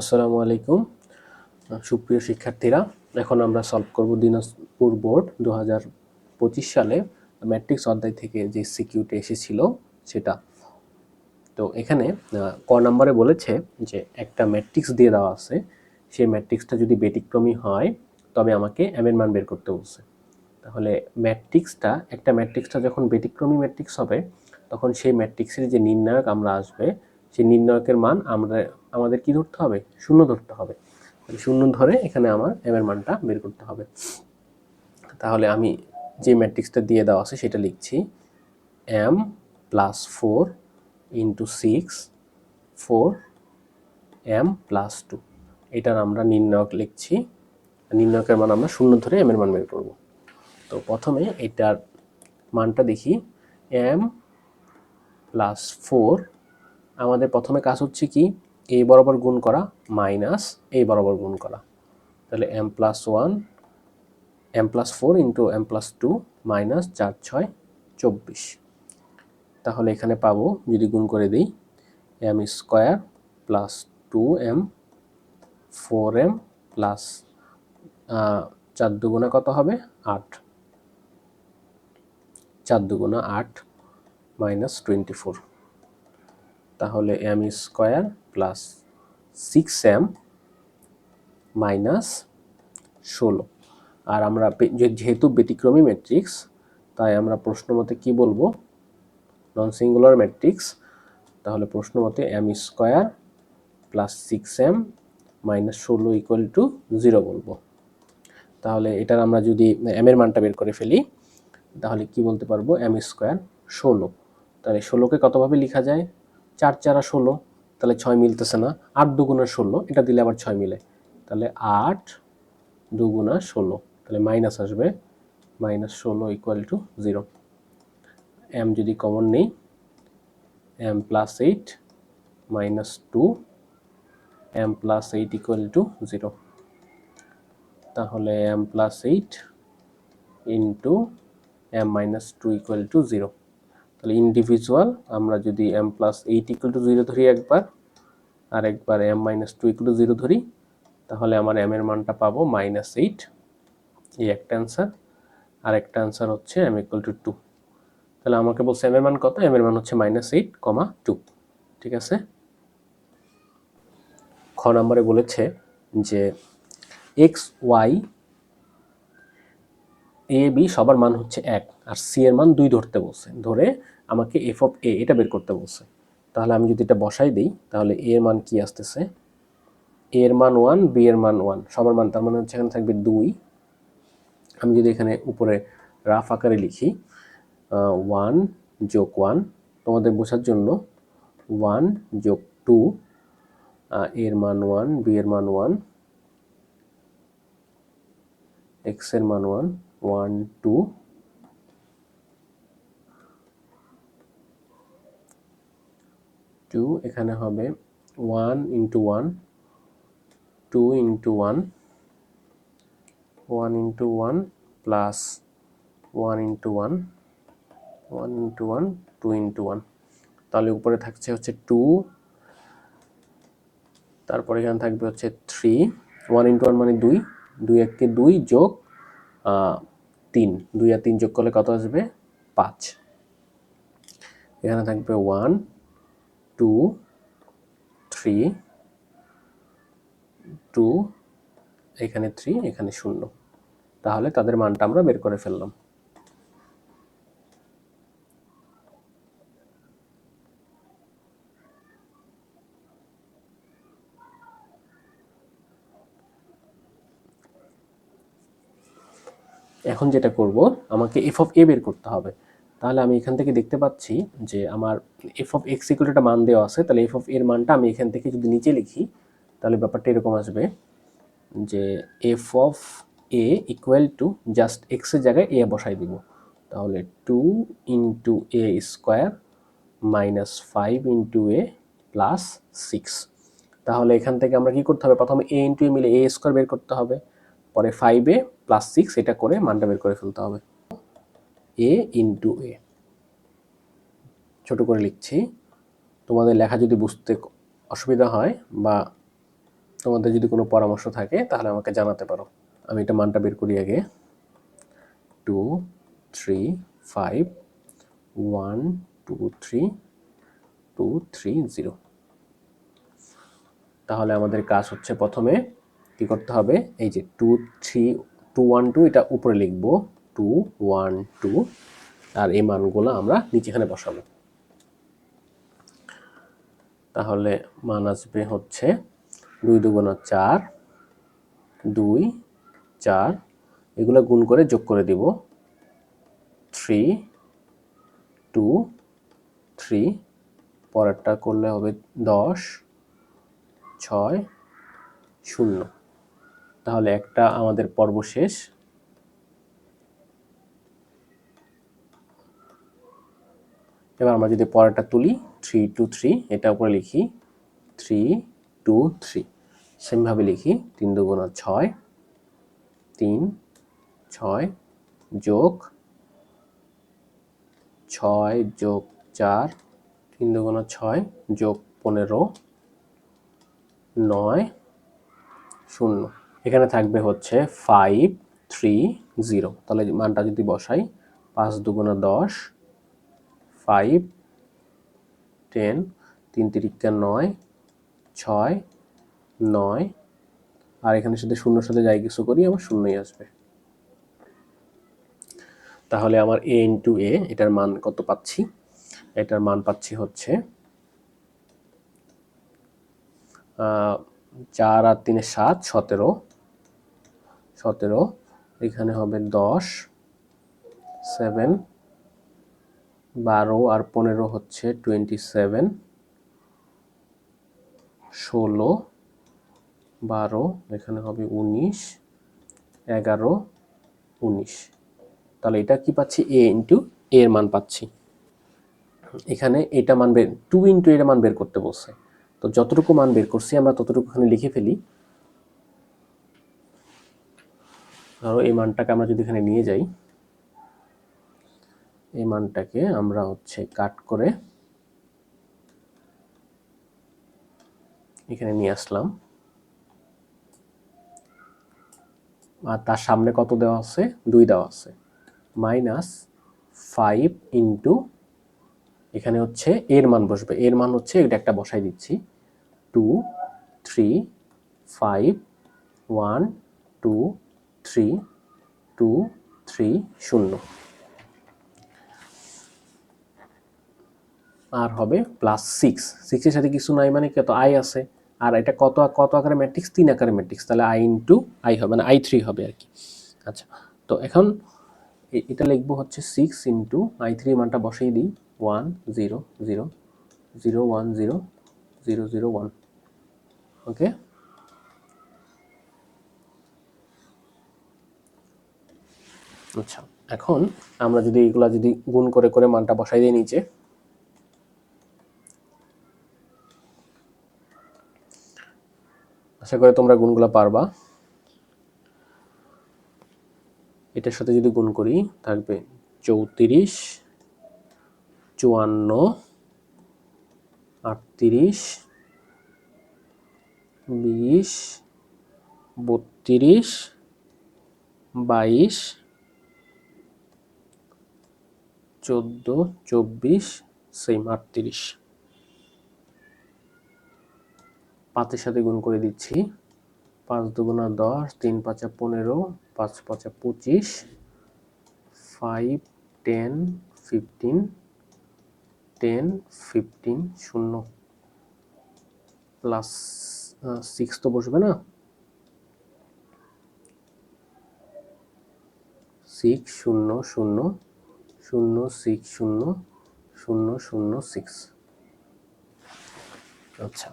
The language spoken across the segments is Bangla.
আসসালামু আলাইকুম। সুপ্রিয় শিক্ষার্থীরা, এখন আমরা সলভ করব দিনাজপুর বোর্ড দু হাজার পঁচিশ সালে ম্যাট্রিক্স অধ্যায় থেকে যে সিকিউটি এসেছিল সেটা। তো এখানে ক নম্বরে বলেছে যে একটা ম্যাট্রিক্স দিয়ে দেওয়া আছে, সেই ম্যাট্রিক্সটা যদি ব্যতিক্রমী হয়, তবে আমাকে এম এর মান বের করতে বলছে। তাহলে ম্যাট্রিক্সটা একটা ম্যাট্রিক্সটা যখন ব্যতিক্রমী ম্যাট্রিক্স হবে, তখন সেই ম্যাট্রিক্সের যে নির্ণায়ক আমরা আসবে সেই নির্ণায়কের মান আমরা, আমাদের কি ধরতে হবে? শূন্য ধরতে হবে। শূন্য ধরে এখানে আমার এম এর মানটা বের করতে হবে। তাহলে আমি যে ম্যাট্রিক্সটা দিয়ে দেওয়া আছে সেটা লিখছি M plus four into six four M plus two এটার আমরা নির্ণায়ক লিখছি। নির্ণায়কের মান আমরা শূন্য ধরে এম এর মান বের করব। তো প্রথমে এটার মানটা দেখি। এম প্লাস ফোর আমাদের প্রথমে কাজ হচ্ছে কি? এই বরাবর গুণ করা মাইনাস এই বরাবর গুণ করা। তাহলে M plus one M plus four into M plus two minus চার, ছয়, চব্বিশ। তাহলে এখানে পাবো, যদি গুণ করে দিই M square plus two M four M plus চার দুগুণা কত হবে? আট। চার দুগুণা আট মাইনাস টোয়েন্টি ফোর তাহলে M square plus six M minus ষোলো। আর আমরা যেহেতু ব্যতিক্রমী ম্যাট্রিক্স তাই আমরা প্রশ্ন মতে কী বলব? নন সিঙ্গুলার ম্যাট্রিক্স তাহলে প্রশ্ন মতে M square plus six M minus ষোলো ইকুয়াল টু জিরো বলব। তাহলে এটার আমরা যদি এম এর মানটা বের করে ফেলি, তাহলে কি বলতে পারব? এম স্কোয়ার ষোলো। তাহলে ষোলোকে কতভাবে লেখা যায়? চার চারা ষোলো, তাহলে ছয় মিলতেছে না। আট দুগুণা ষোলো, এটা দিলে আবার ছয় মিলে। তাহলে আট দুগুণা ষোলো, তাহলে মাইনাস আসবে। মাইনাস ষোলো ইকুয়াল টু জিরো এম যদি কমন নেই M plus eight minus two M plus eight equal to zero তাহলে M plus eight into M minus two equal to zero তাহলে ইন্ডিভিজুয়াল আমরা যদি M plus eight equal to zero ধরি একবার, আর একবার M minus two equal to zero ধরি, তাহলে আমার এম এর মানটা পাবো মাইনাস এইট এই একটা অ্যান্সার আর একটা অ্যান্সার হচ্ছে এম ইকুয়াল টু টু তাহলে আমাকে বলছে এম এর মান কত? এম এর মান হচ্ছে মাইনাস এইট কমা টু ঠিক আছে? খ নম্বরে বলেছে যে এক্স ওয়াই এ বি সবার মান হচ্ছে এক। আর সি এর মান দুই ধরতে বলছে। ধরে আমাকে এফ অফ এ এটা বের করতে বলছে। তাহলে আমি যদি এটা বসাই দিই, তাহলে এ এর মান কি আসতেছে? এ এর মান ওয়ান বি এর মান ওয়ান সবার মান, তার মানে হচ্ছে এখানে থাকবে দুই। আমি যদি এখানে উপরে রাফ আকারে লিখি ওয়ান যোগ ওয়ান তোমাদের বোঝার জন্য ওয়ান যোগ টু এর মান ওয়ান বি এর মান ওয়ান এক্সের মান ওয়ান ওয়ান টু টু এখানে হবে one into one two into one one into one plus one into one one into one two into one তাহলে উপরে থাকছে হচ্ছে টু তারপরে এখানে থাকবে হচ্ছে থ্রি ওয়ান ইন্টু ওয়ান মানে দুই। দুই এককে দুই যোগ তিন। দুই আর তিন যোগ করলে কত আসবে? পাঁচ। এখানে থাকবে ওয়ান টু থ্রি টু এখানে থ্রি এখানে শূন্য। তাহলে তাদের মানটা আমরা বের করে ফেললাম। এখন যেটা করব, আমাকে এফ অফ এ বের করতে হবে। তাহলে আমি এখান থেকে দেখতে পাচ্ছি যে আমার এফ অফ এক্স ইকুয়াল একটা মান দেওয়া আছে, তাহলে এফ অফ এর মানটা আমি এখান থেকে যদি নিচে লিখি, তাহলে ব্যাপারটা এরকম আসবে যে F of A equal to just এক্সের জায়গায় এ বসাই দিব। তাহলে two into A square minus five into A plus six তাহলে এখান থেকে আমরা কি করতে হবে? প্রথমে এ ইন্টু এ মিলে এ স্কোয়ার বের করতে হবে। পরে ফাইভ এ প্লাস সিক্স এটা করে মানটা বের করে ফেলতে হবে। এ ইন্টু এ ছোটো করে লিখছি। তোমাদের লেখা যদি বুঝতে অসুবিধা হয় বা তোমাদের যদি কোনো পরামর্শ থাকে, তাহলে আমাকে জানাতে পারো। আমি এটা মানটা বের করি আগে। Two three five one two three two three zero তাহলে আমাদের কাজ হচ্ছে প্রথমে কি করতে হবে? এই যে two three two one two এটা উপরে লিখব। টু ওয়ান টু আর এই মানগুলো আমরা নিচেখানে বসাবো। তাহলে মান আসবে হচ্ছে দুই দুগুণা চার, দুই, চার, এগুলো গুণ করে যোগ করে দিব। থ্রি টু থ্রি পরেরটা করলে হবে দশ, ছয়, শূন্য। তাহলে একটা আমাদের পর্ব শেষ। এবার আমরা যদি পরেরটা তুলি থ্রি টু থ্রি এটা উপরে লিখি থ্রি টু থ্রি সেমভাবে লিখি, তিন দুগুণা ছয়, তিন, ছয় যোগ ছয় যোগ চার, তিন দুগুণা ছয় যোগ পনেরো, নয়, শূন্য। এখানে থাকবে হচ্ছে ফাইভ থ্রি জিরো তাহলে মানটা যদি বসাই, পাঁচ দুগুণা দশ ফাইভ টেন তিন তিরিকা নয়, ছয়, নয়, আর এখানে সাথে শূন্যর সাথে যাই কিছু করি, আমার শূন্যই আসবে। তাহলে আমার এ ইন্টু এ এটার মান কত পাচ্ছি? এটার মান পাচ্ছি হচ্ছে চার আর তিনে সাত, সতেরো। সতেরো, এখানে হবে দশ সেভেন বারো আর পনেরো হচ্ছে টোয়েন্টি সেভেন ষোলো, বারো, এখানে হবে উনিশ, এগারো, উনিশ। তাহলে এটা কি পাচ্ছি? এ ইন্টু এর মান পাচ্ছি। এখানে এটা মান বের টু ইন্টু এর মান বের করতে বলছে। তো যতটুকু মান বের করছি, আমরা ততটুকু এখানে লিখে ফেলি। ধরো এই মানটাকে আমরা যদি এখানে নিয়ে যাই, এই মানটাকে আমরা হচ্ছে কাট করে এখানে নিয়ে আসলাম। আর তার সামনে কত দেওয়া আছে? দুই দেওয়া আছে। মাইনাস ফাইভ ইন্টু, এখানে হচ্ছে এর মান বসবে। এর মান হচ্ছে এটা একটা বসাই দিচ্ছি। Two, three, five, one, two three two three শূন্য। আর হবে প্লাস সিক্স সিক্সের সাথে কিছু নাই মানে কত আই আছে। আর এটা কত কত আকারে ম্যাট্রিক্স তিন আকারে ম্যাট্রিক্স তাহলে আই ইন্টু আই হবে মানে আই থ্রি হবে আর কি। আচ্ছা তো এখন এটা লিখব হচ্ছে সিক্স ইন্টু আই থ্রি মানটা বসেই দিই। One zero zero zero one zero zero zero one okay আচ্ছা এখন আমরা যদি এগুলা যদি গুণ করে করে মানটা বসাই দিই নিচে। আশা করি তোমরা গুণগুলো পারবা। এটার সাথে যদি গুণ করি, থাকবে চৌত্রিশ, চুয়ান্ন, আটত্রিশ, বিশ, বত্রিশ, বাইশ চোদ্দ, চব্বিশ সেম আটত্রিশ। পাঁচের সাথে গুণ করে দিচ্ছি। পাঁচ দুগুণা দশ, তিন পাঁচা পনেরো, পাঁচ পাঁচা পঁচিশ five ten fifteen ten fifteen শূন্য। প্লাস সিক্স তো বসবে না? সিক্স শূন্য শূন্য। শূন্য সিক্স শূন্য শূন্য শূন্য সিক্স আচ্ছা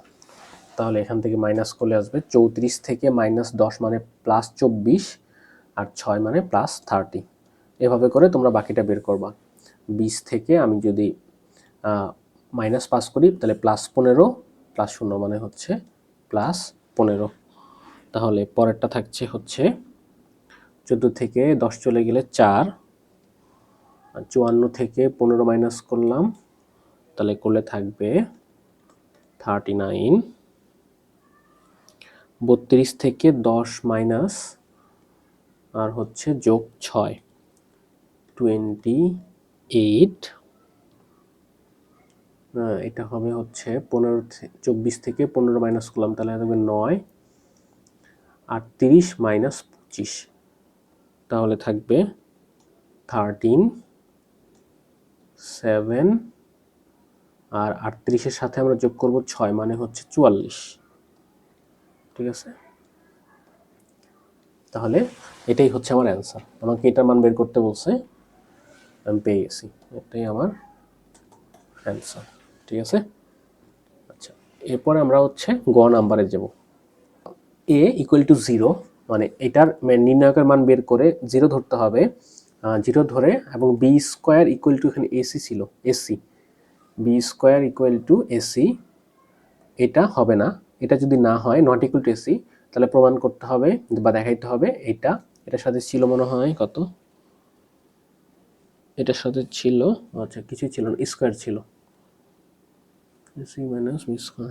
তাহলে এখান থেকে মাইনাস করলে আসবে চৌত্রিশ থেকে মাইনাস দশ মানে প্লাস চব্বিশ আর ছয় মানে প্লাস থার্টি এভাবে করে তোমরা বাকিটা বের করবা। বিশ থেকে আমি যদি মাইনাস পাস করি, তাহলে প্লাস পনেরো প্লাস শূন্য মানে হচ্ছে প্লাস পনেরো। তাহলে পরেরটা থাকছে হচ্ছে চোদ্দ থেকে দশ চলে গেলে চার চুয়ান্ন থেকে পনেরো মাইনাস করলাম, তাহলে করলে থাকবে থার্টি নাইন বত্রিশ থেকে দশ মাইনাস আর হচ্ছে যোগ ছয় টোয়েন্টি এইট এটা হবে হচ্ছে পনেরো চব্বিশ থেকে পনেরো মাইনাস করলাম, তাহলে হবে নয় আর তিরিশ মাইনাস পঁচিশ, তাহলে থাকবে থার্টিন সেভেন আর আটত্রিশের সাথে আমরা যোগ করব ছয় মানে হচ্ছে চুয়াল্লিশ। ঠিক আছে? তাহলে এটাই হচ্ছে আমার অ্যান্সার আমাকে এটার মান বের করতে বলছে, আমি পেয়ে গেছি। এটাই আমার অ্যান্সার ঠিক আছে? আচ্ছা এরপরে আমরা হচ্ছে গ নাম্বারে যাব। এ ইকুয়াল টু জিরো মানে এটার নির্ণায়কের মান বের করে জিরো ধরতে হবে। জিরো ধরে এবং বি স্কোয়ার ইকুয়াল টু এখানে এসি ছিল AC B square equal to AC এটা হবে না। এটা যদি না হয় নট ইকুয়াল টু এসি তাহলে প্রমাণ করতে হবে বা দেখাইতে হবে এটা। এটার সাথে ছিল মনে হয় কত? এটার সাথে ছিল আচ্ছা কিছুই ছিল না স্কোয়ার ছিল। সি মাইনাস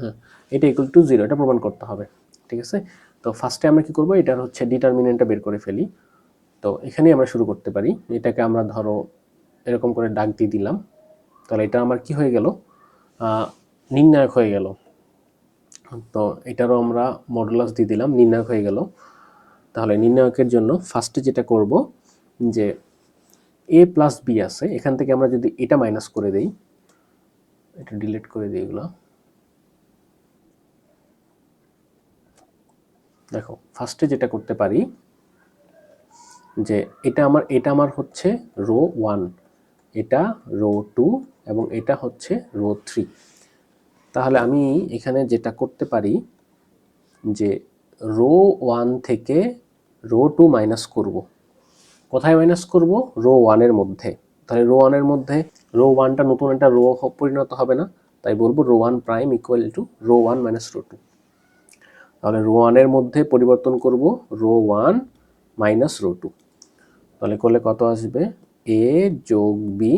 হ্যাঁ এটা ইকুয়াল টু জিরো এটা প্রমাণ করতে হবে, ঠিক আছে? তো ফার্স্টে আমরা কি করব? এটার হচ্ছে ডিটারমিনেন্টটা বের করে ফেলি। তো এখানেই আমরা শুরু করতে পারি। এটাকে আমরা ধরো এরকম করে ডাক দিয়ে দিলাম। তাহলে এটা আমার কি হয়ে গেল? নির্ণায়ক হয়ে গেল। তো এটারও আমরা মডুলাস দিয়ে দিলাম, নির্ণায়ক হয়ে গেল। তাহলে নির্ণায়কের জন্য ফার্স্টে যেটা করব, যে এ প্লাস বি আছে, এখান থেকে আমরা যদি এটা মাইনাস করে দেই, এটা ডিলিট করে দিই এগুলো। দেখো ফার্স্টে যেটা করতে পারি যে এটা আমার এটা আমার হচ্ছে রো ওয়ান, এটা রো টু এবং এটা হচ্ছে রো থ্রি। তাহলে আমি এখানে যেটা করতে পারি যে রো ওয়ান থেকে রো টু মাইনাস করব। কোথায় মাইনাস করব? রো ওয়ানের মধ্যে। তাহলে রো ওয়ানের মধ্যে রো ওয়ানটা নতুন একটা রো পরিণত হবে না, তাই বলব row one prime equal to row one minus row two. তাহলে রো ওয়ানের মধ্যে পরিবর্তন করব, row one minus row two. তাহলে করলে কত আসবে? এ যোগ বি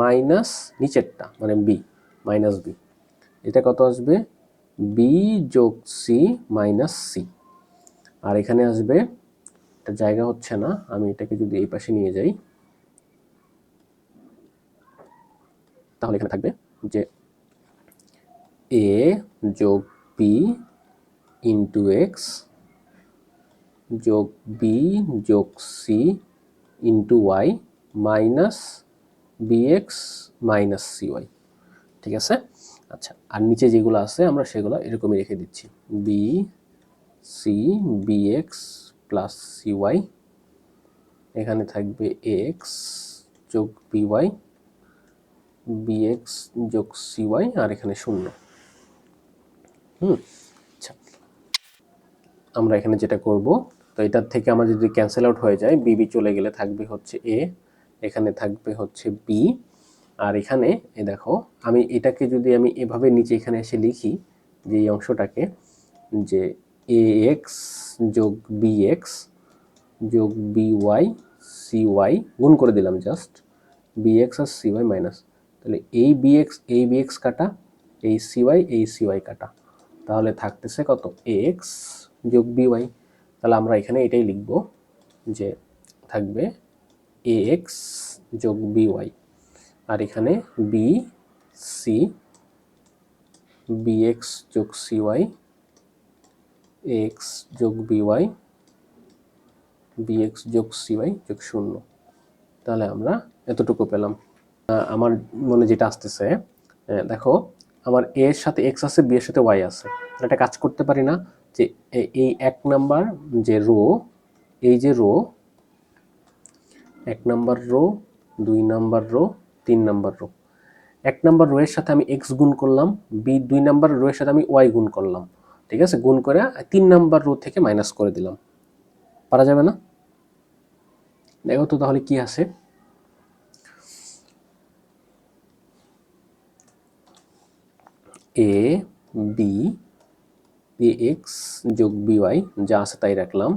মাইনাস নিচেরটা মানে বি মাইনাস বি এটা কত আসবে? বি যোগ সি মাইনাস সি আর এখানে আসবে, এটা জায়গা হচ্ছে না, আমি এটাকে যদি এই পাশে নিয়ে যাই, তাহলে এখানে থাকবে যে এ যোগ বি ইন্টু এক্স যোগ বি যোগ C into Y minus BX minus C Y ঠিক আছে? আচ্ছা আর নিচে যেগুলো আছে, আমরা সেগুলো এরকমই রেখে দিচ্ছি। B C B X plus C Y এখানে থাকবে এক্স যোগ বিওয়াই বিএক্স যোগ সি ওয়াই আর এখানে শূন্য। হুম? আচ্ছা আমরা এখানে যেটা করব তো এটার থেকে আমার যদি ক্যান্সেল আউট হয়ে যায় বিবি চলে গেলে থাকবে হচ্ছে এ এখানে থাকবে হচ্ছে বি আর এখানে এ দেখো, আমি এটাকে যদি আমি এভাবে নিচে এখানে এসে লিখি, যে এই অংশটাকে, যে এ এক্স যোগ বি এক্স যোগ বি ওয়াই সি ওয়াই গুণ করে দিলাম জাস্ট বি এক্স আর সি ওয়াই মাইনাস তাহলে এই বি এক্স এই বি এক্স কাটা, এই সি ওয়াই এই সি ওয়াই কাটা। তাহলে থাকতেছে কত? এক্স যোগ বি ওয়াই তাহলে আমরা এখানে এটাই লিখব যে থাকবে এ এক্স যোগ বি ওয়াই আর এখানে বি সি বি এক্স যোগ সি ওয়াই এক্স যোগ বি ওয়াই বি এক্স যোগ সি ওয়াই যোগ শূন্য। তাহলে আমরা এতটুকু পেলাম। আমার মনে যেটা আসতেছে দেখো, আমার এর সাথে এক্স আছে বি এর সাথে ওয়াই আছে। একটা কাজ করতে পারি না যে এই এক নাম্বার যে রো, এই যে রো, এক নাম্বার রো, দুই নাম্বার রো, তিন নাম্বার রো। এক নাম্বার রো এর সাথে আমি এক্স গুণ করলাম বি দুই নাম্বার রো এর সাথে আমি ওয়াই গুণ করলাম। ঠিক আছে? গুণ করে তিন নাম্বার রো থেকে মাইনাস করে দিলাম। পারা যাবে না? দেখো তো তাহলে কি আছে? এ বি এ এক্স যোগ বি ওয়াই যা আছে তাই রাখলাম।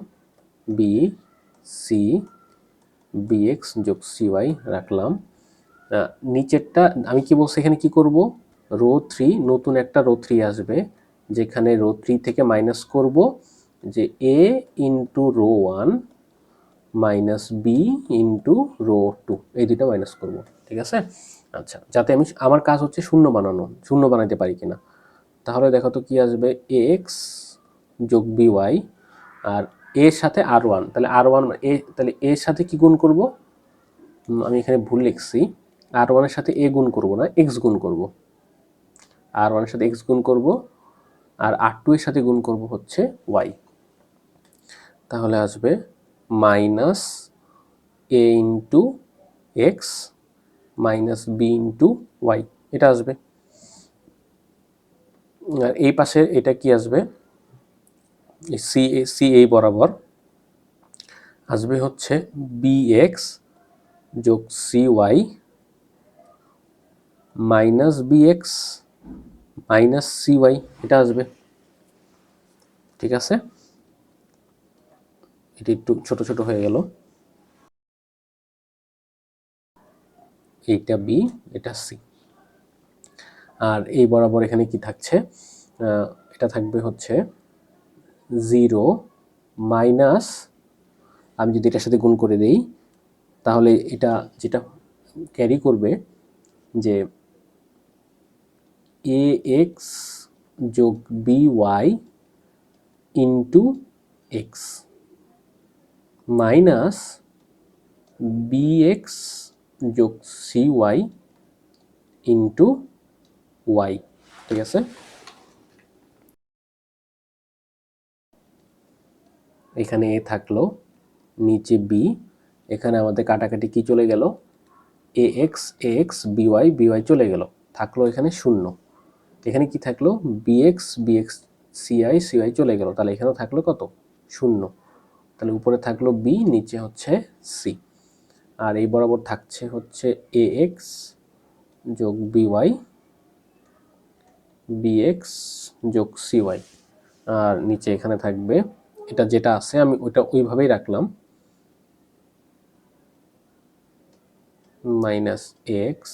বি সি বি এক্স যোগ সি ওয়াই রাখলাম। নিচেরটা আমি কি বলছি, এখানে কি করব? রো থ্রি, নতুন একটা রো থ্রি আসবে, যেখানে রো থ্রি থেকে মাইনাস করব যে A into row one minus B into row two, এই দুইটা মাইনাস করব, ঠিক আছে? আচ্ছা যাতে আমি আমার কাজ হচ্ছে শূন্য বানানো, শূন্য বানাতে পারি কিনা। তাহলে দেখো তো কি আসবে? এক্স যোগ বি ওয়াই আর এর সাথে আর ওয়ান তাহলে আর ওয়ান এ তাহলে এর সাথে কি গুণ করব? আমি এখানে ভুল লিখছি। আর ওয়ানের সাথে এ গুণ করব না এক্স গুণ করব। আর ওয়ানের সাথে এক্স গুণ করব আর আর টু এর সাথে গুণ করব হচ্ছে ওয়াই তাহলে আসবে minus A into X minus B into Y এটা আসবে। আর এই পাশে এটা কি আসবে? সি এ সি এই বরাবর আসবে হচ্ছে বি এক্স যোগ C Y minus B X minus C Y এটা আসবে। ঠিক আছে? এটি একটু ছোট ছোট হয়ে গেল। এইটা বি এটা সি আর এই বরাবর এখানে কি থাকছে? এটা থাকবে হচ্ছে জিরো মাইনাস, আমি যদি এটার সাথে গুণ করে দেই, তাহলে এটা যেটা ক্যারি করবে যে এ এক্স যোগ B Y into X minus B X যোগ সি ওয়াই ইন্টু ওয়াই, ঠিক আছে? এখানে এ থাকল, নিচে বি, এখানে আমাদের কাটাকাটি কি চলে গেল? A X A X BY BY চলে গেল, থাকল এখানে শূন্য। এখানে কি থাকল? বিএক্স বিএক্স সিআই সিআই চলে গেল, তাহলে এখানেও থাকল কত? শূন্য। তাহলে উপরে থাকল বি, নিচে হচ্ছে সি। আর এই বরাবর থাকছে হচ্ছে এ এক্স যোগ বিওয়াই বিএক্স যোগ সিওয়াই আর নিচে এখানে থাকবে, এটা যেটা আছে, আমি ওটা ওইভাবেই রাখলাম। মাইনাস এক্স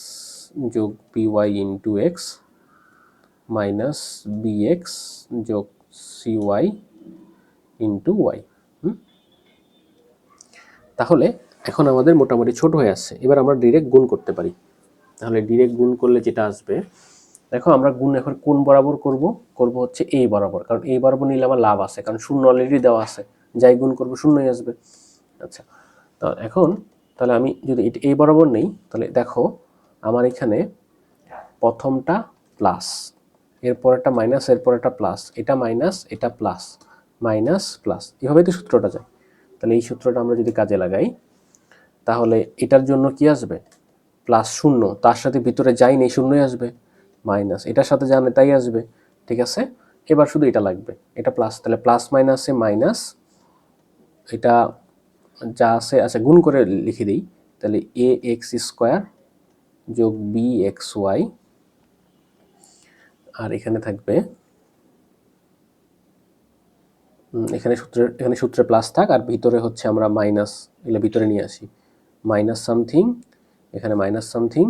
যোগ B Y into X minus B X যোগ সিওয়াই ইন্টু ওয়াই তাহলে এখন আমাদের মোটামুটি ছোট হয়ে আসছে এবার আমরা ডিরেক্ট গুণ করতে পারি। তাহলে ডিরেক্ট গুণ করলে যেটা আসবে দেখো আমরা গুণ এখন কোন বরাবর করব? করব হচ্ছে এই বরাবর। কারণ এই বরাবর নিলে আমার লাভ আছে। কারণ শূন্য অলরেডি দেওয়া আছে। যাই গুণ করব শূন্যই আসবে। আচ্ছা তো এখন তাহলে আমি যদি এটা এই বরাবর নেই, তাহলে দেখো আমার এখানে প্রথমটা প্লাস এরপরেরটা মাইনাস এরপরেরটা প্লাস এটা মাইনাস এটা প্লাস মাইনাস প্লাস এভাবেই তো সূত্রটা যায়। তাহলে এই সূত্রটা আমরা যদি কাজে লাগাই, তাহলে এটার জন্য কি আসবে? প্লাস শূন্য। তার সাথে ভিতরে যাই নেই, শূন্যই আসবে। মাইনাস, এটার সাথে জানে তাই আসবে, ঠিক আছে? এবার শুধু এটা লাগবে, এটা প্লাস তাহলে প্লাস মাইনাসে মাইনাস এটা যা আছে আচ্ছা গুণ করে লিখে দিই, তাহলে এ এক্স স্কোয়ার যোগ বি এক্স ওয়াই আর এখানে থাকবে এখানে সূত্রের, এখানে সূত্রে প্লাস থাক, আর ভিতরে হচ্ছে আমরা মাইনাস এগুলো ভিতরে নিয়ে আসি মাইনাস সামথিং এখানে minus something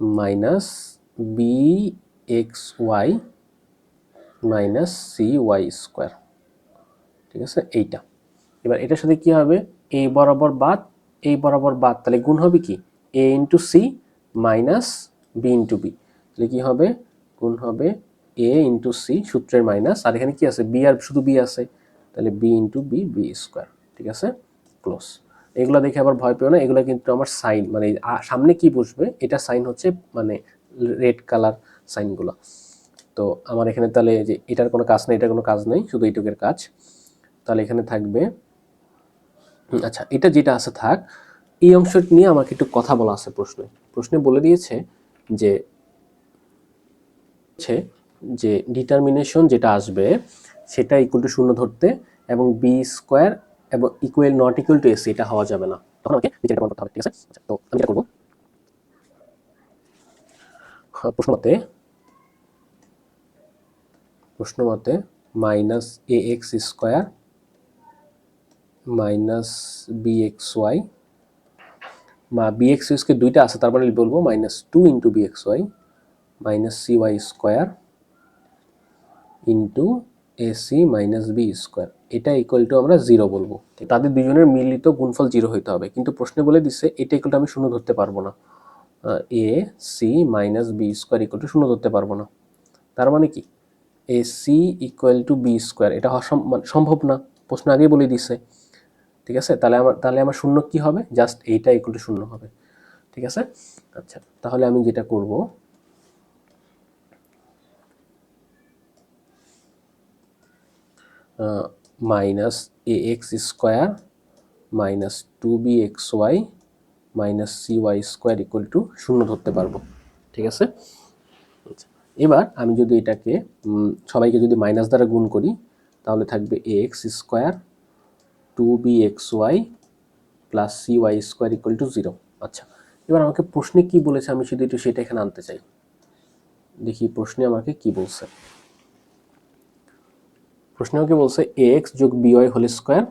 minus B X Y minus C Y square. ঠিক আছে? এইটা। এবার এটার সাথে কি হবে? এ বরাবর বাদ এই বরাবর বাদ। তাহলে গুণ হবে কি? A into C minus B into B. তাহলে কি হবে? গুণ হবে এ ইন্টু সি সূত্রের মাইনাস। আর এখানে কি আছে? বি আর শুধু বি আছে। তাহলে B into B B square. ঠিক আছে? ক্লোজ। এগুলো দেখে আবার ভয় পেও না, এগুলো কিন্তু আমার সাইন মানে সামনে কি বসবে, এটা সাইন হচ্ছে মানে রেড কালার সাইনগুলো। তো আমার এখানে তাহলে যে এটার কোনো কাজ নেই, এটার কোনো কাজ নেই, শুধু এইটুকের কাজ। তাহলে এখানে থাকবে আচ্ছা এটা যেটা আছে থাক, এই অংশটি নিয়ে আমাকে একটু কথা বলা আছে প্রশ্নে। প্রশ্নে বলে দিয়েছে যে যে ডিটারমিনেশন যেটা আসবে, সেটা ইকুয়াল টু শূন্য ধরতে এবং বি স্কোয়ার এবং equal not equal to AC এটা হওয়া যাবে না। তখন আমাকে নিচে এটা করতে হবে ঠিক আছে? আচ্ছা, তো আমি এটা করব প্রশ্ন মতে প্রশ্ন মতে minus A X square minus B X Y বা বি এক্স ইউসকে দুইটা আছে তার মানে বলব minus two into B X Y minus C Y square into AC minus B square এটা ইকুয়াল টু আমরা জিরো বলব। তাদের দুজনের মিলিত গুণফল জিরো হইতে হবে। কিন্তু প্রশ্নে বলে দিচ্ছে এটা ইকুয়াল আমি শূন্য ধরতে পারব না। A C minus B square equal to শূন্য ধরতে পারব না। তার মানে কি? A C equal to B square এটা মানে সম্ভব না। প্রশ্ন আগেই বলে দিছে। ঠিক আছে? তাহলে আমার তাহলে আমার শূন্য কি হবে? জাস্ট এইটা ইকুয়াল টু শূন্য হবে। ঠিক আছে? আচ্ছা তাহলে আমি যেটা করব minus A X square minus two B X Y minus C Y square equal to শূন্য ধরতে পারব। ঠিক আছে? এবার আমি যদি এটাকে সবাইকে যদি মাইনাস দ্বারা গুণ করি, তাহলে থাকবে A X square two B X Y plus C Y square equal to zero আচ্ছা এবার আমাকে প্রশ্নে কি বলেছে? আমি শুধু একটু সেটা এখানে আনতে চাই। দেখি প্রশ্নে আমাকে কি বলছে। প্রশ্নে আমাকে বলছে এ এক্স যোগ B Y whole square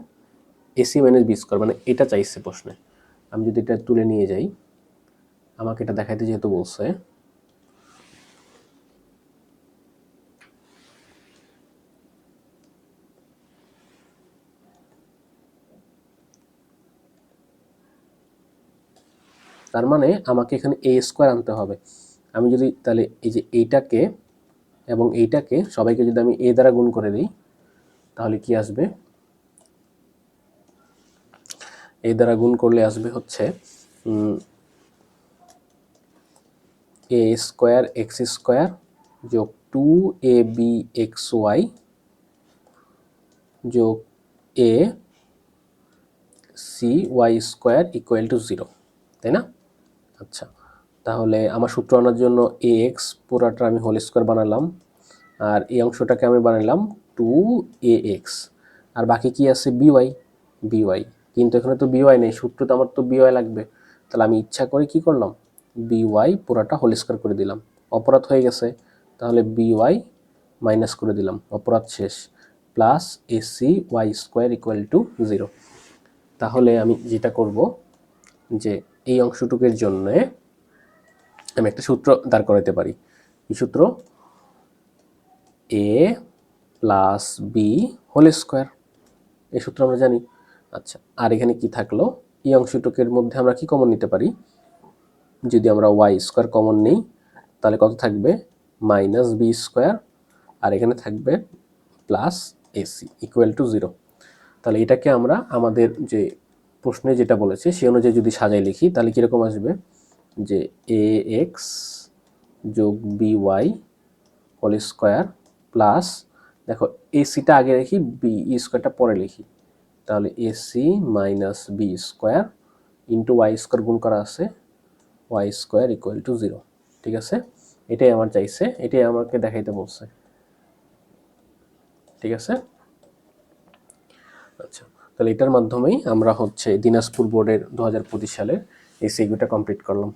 AC minus B square মানে এটা চাইছে প্রশ্নে। আমি যদি এটা তুলে নিয়ে যাই, আমাকে এটা দেখাইতে যেহেতু বলছে, তার মানে আমাকে এখানে এ স্কোয়ার আনতে হবে। আমি যদি তাহলে এই যে এইটাকে এবং এইটাকে সবাইকে যদি আমি এ দ্বারা গুণ করে দিই তাহলে কি আসবে? এ দ্বারা গুণ করলে আসবে হচ্ছে এ স্কোয়ার এক্স স্কোয়ার যোগ two A B X Y যোগ A C Y square equal to zero তাই না? আচ্ছা তাহলে আমার সূত্র আনার জন্য এ এক্স পুরাটা আমি হোল স্কোয়ার বানালাম, আর এই অংশটাকে আমি বানালাম টু এ এক্স আর বাকি কি আছে? বিওয়াই বিওয়াই কিন্তু এখানে তো বিওয়াই নেই, সূত্র তো আমার তো বিওয়াই লাগবে। তাহলে আমি ইচ্ছা করে কি করলাম? বিওয়াই পুরাটা হোল স্কোয়ার করে দিলাম। অপরাধ হয়ে গেছে। তাহলে বিওয়াই মাইনাস করে দিলাম। অপরাধ শেষ। Plus AC Y square equal to zero তাহলে আমি যেটা করব, যে এই অংশটুকের জন্য আমি একটা সূত্র দাঁড় করাতে পারি। এই সূত্র? A plus B whole square. এই সূত্র আমরা জানি। আচ্ছা আর এখানে কি থাকল? এই অংশটুকের মধ্যে আমরা কি কমন নিতে পারি? যদি আমরা ওয়াই স্কোয়ার কমন নিই, তাহলে কত থাকবে? মাইনাস বি স্কোয়ার, আর এখানে থাকবে plus AC equal to zero তাহলে এটাকে আমরা আমাদের যে প্রশ্নে যেটা বলেছে, সে অনুযায়ী যদি সাজাই লিখি, তাহলে কীরকম আসবে? যে এ এক্স যোগ B Y whole square plus দেখো এসিটা আগে লিখি বি স্কোয়ারটা পরে লিখি। তাহলে AC minus B square into Y square গুণ করা আছে Y square equal to zero ঠিক আছে? এটাই আমার চাইছে, এটাই আমাকে দেখাইতে বলছে। ঠিক আছে? আচ্ছা তাহলে এটার মাধ্যমেই আমরা হচ্ছে দিনাজপুর বোর্ডের দু হাজার পঁচিশ সালের এই সিগুটা কমপ্লিট করলাম।